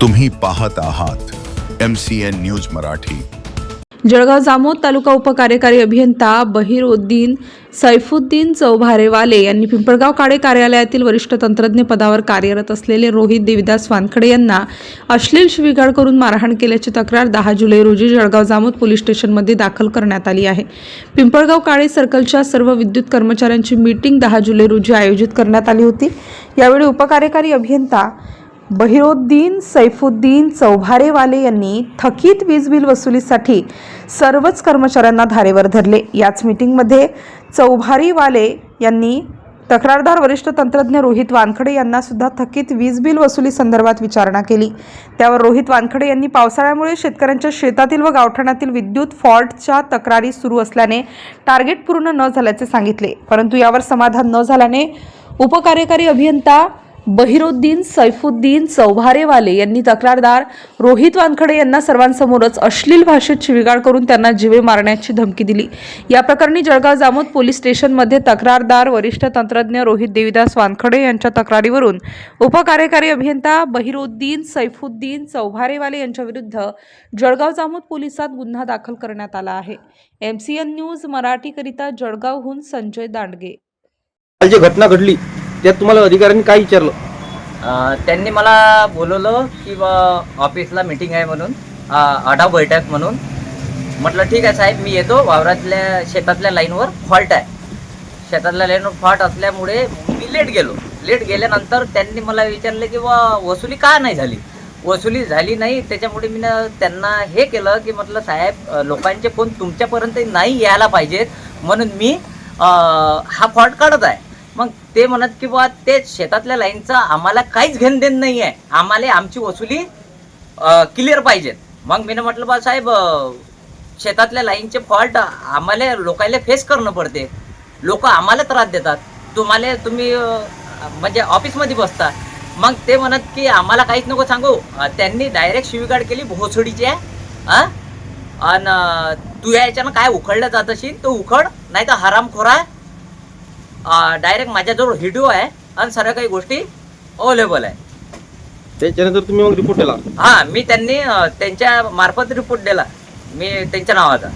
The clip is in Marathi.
तुम्ही पाहत आहात M C N news Marathi. Jalgaon Jamod taluka उपकार्यकारी अभियंता बहिरुद्दीन सैफुद्दीन चौभारेवाले यांनी पिंपळगाव काळे कार्यालयातील वरिष्ठ तंत्रज्ञ पदावर कार्यरत असलेले रोहित देविदास वानखडे यांना अश्लील शिविगाळ करून मारहाण केल्याची तक्रार दहा जुलै रोजी जळगाव जामोद पोलीस स्टेशनमध्ये दाखल करण्यात आली आहे. पिंपळगाव काळे सर्कलच्या सर्व विद्युत कर्मचाऱ्यांची मीटिंग दहा जुलै रोजी आयोजित करण्यात आली होती. यावेळी उपकार्यकारी अभियंता बहिरोद्दीन सैफुद्दीन चौभारेवाले यांनी थकीत वीज बिल वसुलीसाठी सर्वच कर्मचाऱ्यांना धारेवर धरले. याच मीटिंगमध्ये चौभारीवाले यांनी तक्रारदार वरिष्ठ तंत्रज्ञ रोहित वानखडे यांना सुद्धा थकीत वीज बिल वसुली संदर्भात विचारणा केली. त्यावर रोहित वानखडे यांनी पावसाळ्यामुळे शेतकऱ्यांच्या शेतातील व गावठाणातील विद्युत फॉल्टच्या तक्रारी सुरू असल्याने टार्गेट पूर्ण न झाल्याचे सांगितले. परंतु यावर समाधान न झाल्याने उपकार्यकारी अभियंता बहिरुद्दीन सैफुद्दीन चौभारेवाले यांनी तक्रारदार रोहित वानखडे यांना सर्वांसमोरच अश्लील भाषेत शिवीगाळ करून त्यांना जीवे मारण्याची धमकी दिली. या प्रकरणी जळगाव जामोद पोलीस स्टेशनमध्ये तक्रारदार वरिष्ठ तंत्रज्ञ रोहित देवीदास वानखडे यांच्या तक्रारीवरून उपकार्यकारी अभियंता बहिरुद्दीन सैफुद्दीन चौभारेवाले यांच्या विरुद्ध जळगाव जामोद पोलिसात गुन्हा दाखल करण्यात आला आहे. एम सी एन न्यूज मराठीकरिता जळगावहून संजय दांडगे. काल जी घटना घडली त्यात तुम्हाला अधिकाऱ्यांनी काय विचारलं? त्यांनी मला बोलवलं की बा ऑफिसला मीटिंग आहे म्हणून अ, आढाव बैठक म्हणून. म्हटलं ठीक आहे साहेब मी येतो. वावरातल्या शेतातल्या लाईनवर फॉल्ट आहे. शेतातल्या लाईनवर फॉल्ट असल्यामुळे मी लेट गेलो. लेट गेल्यानंतर त्यांनी मला विचारलं की बा वसुली का नाही झाली? वसुली झाली नाही त्याच्यामुळे मी ना त्यांना हे केलं की म्हटलं साहेब लोकांचे फोन तुमच्यापर्यंत नाही यायला पाहिजेत. म्हणून मी हा फॉल्ट काढत आहे. मग ते म्हणत की बा ते शेतातल्या लाईनचं आम्हाला काहीच घेणदेण नाही आहे आम्हाला आमची वसुली क्लिअर पाहिजेत मग मी म्हटलं बा साहेब शेतातल्या लाईनचे फॉल्ट आम्हाला लोकायला फेस करणं पडते. लोक आम्हाला त्रास देतात. तुम्हाला तुम्ही म्हणजे ऑफिसमध्ये बसता. मग ते म्हणत की आम्हाला काहीच नको सांगू. त्यांनी डायरेक्ट शिवीगाड केली भोसडीची. आहे आणि तू याच्यानं काय उखडलं जात असेल तो उखड नाही तर हरामखोरा डायरेक्ट माझ्याजवळ व्हिडिओ आहे आणि सर्व काही गोष्टी अवेलेबल आहे. त्याच्यानंतर तुम्ही मग रिपोर्ट केला हां मी त्यांनी त्यांच्या मार्फत रिपोर्ट दिला. मी त्यांच्या नावाचा.